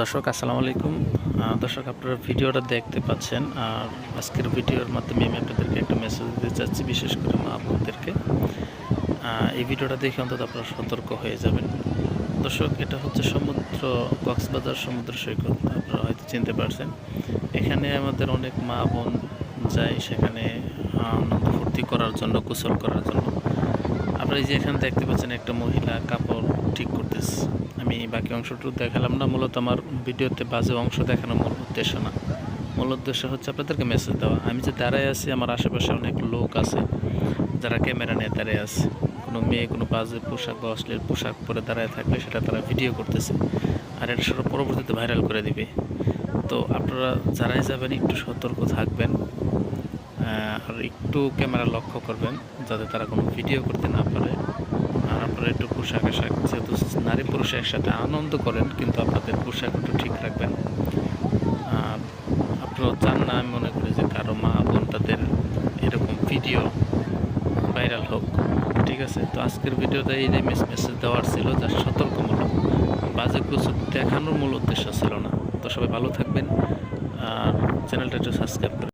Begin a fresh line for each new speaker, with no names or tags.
দর্শক, আসসালামু আলাইকুম। দর্শক, আপনারা ভিডিওটা দেখতে পাচ্ছেন। আর আজকের ভিডিওর মাধ্যমে আমি আপনাদেরকে একটা মেসেজ দিতে চাচ্ছি, বিশেষ করে মা বোনদেরকে। এই ভিডিওটা দেখে অন্তত আপনারা সতর্ক হয়ে যাবেন। দর্শক, এটা হচ্ছে সমুদ্র, কক্সবাজার সমুদ্র সৈকত। আপনারা হয়তো চিনতে পারছেন। এখানে আমাদের অনেক মা বোন যায় সেখানে ফুর্তি করার জন্য, গোসল করার জন্য। আপনারা যে এখানে দেখতে পাচ্ছেন একটা মহিলা কাপড় আমি বাকি অংশটুকু দেখালাম না, মূলত আমার ভিডিওতে বাজে অংশ দেখানো মূল উদ্দেশ্য না। মূল উদ্দেশ্য হচ্ছে আপনাদেরকে মেসেজ দেওয়া। আমি যে দাঁড়ায় আছি, আমার আশেপাশে অনেক লোক আছে, যারা ক্যামেরা নিয়ে দাঁড়িয়ে আছে। কোনো মেয়ে, কোনো বাজে পোশাক বা অশ্লীল পোশাক পরে দাঁড়ায় থাকলে সেটা তারা ভিডিও করতেছে। আর এটা সেটা পরবর্তীতে ভাইরাল করে দিবে। তো আপনারা যারাই যাবেন, একটু সতর্ক থাকবেন আর একটু ক্যামেরা লক্ষ্য করবেন, যাতে তারা কোনো ভিডিও করতে না পারে। আপনারা একটু পোশাক আশাক, যেহেতু নারী পুরুষ একসাথে আনন্দ করেন, কিন্তু আপনাদের পোশাক একটু ঠিক রাখবেন। আর আপনারা চান না, আমি মনে করি যে কারও মা, বোন তাদের এরকম ভিডিও ভাইরাল হোক, ঠিক আছে? তো আজকের ভিডিওতে এই মেসেজ দেওয়ার ছিল, যা সতর্কমূলক। বাজে কিছু দেখানোর মূল উদ্দেশ্য ছিল না। তো সবাই ভালো থাকবেন আর চ্যানেলটা একটু সাবস্ক্রাইব করে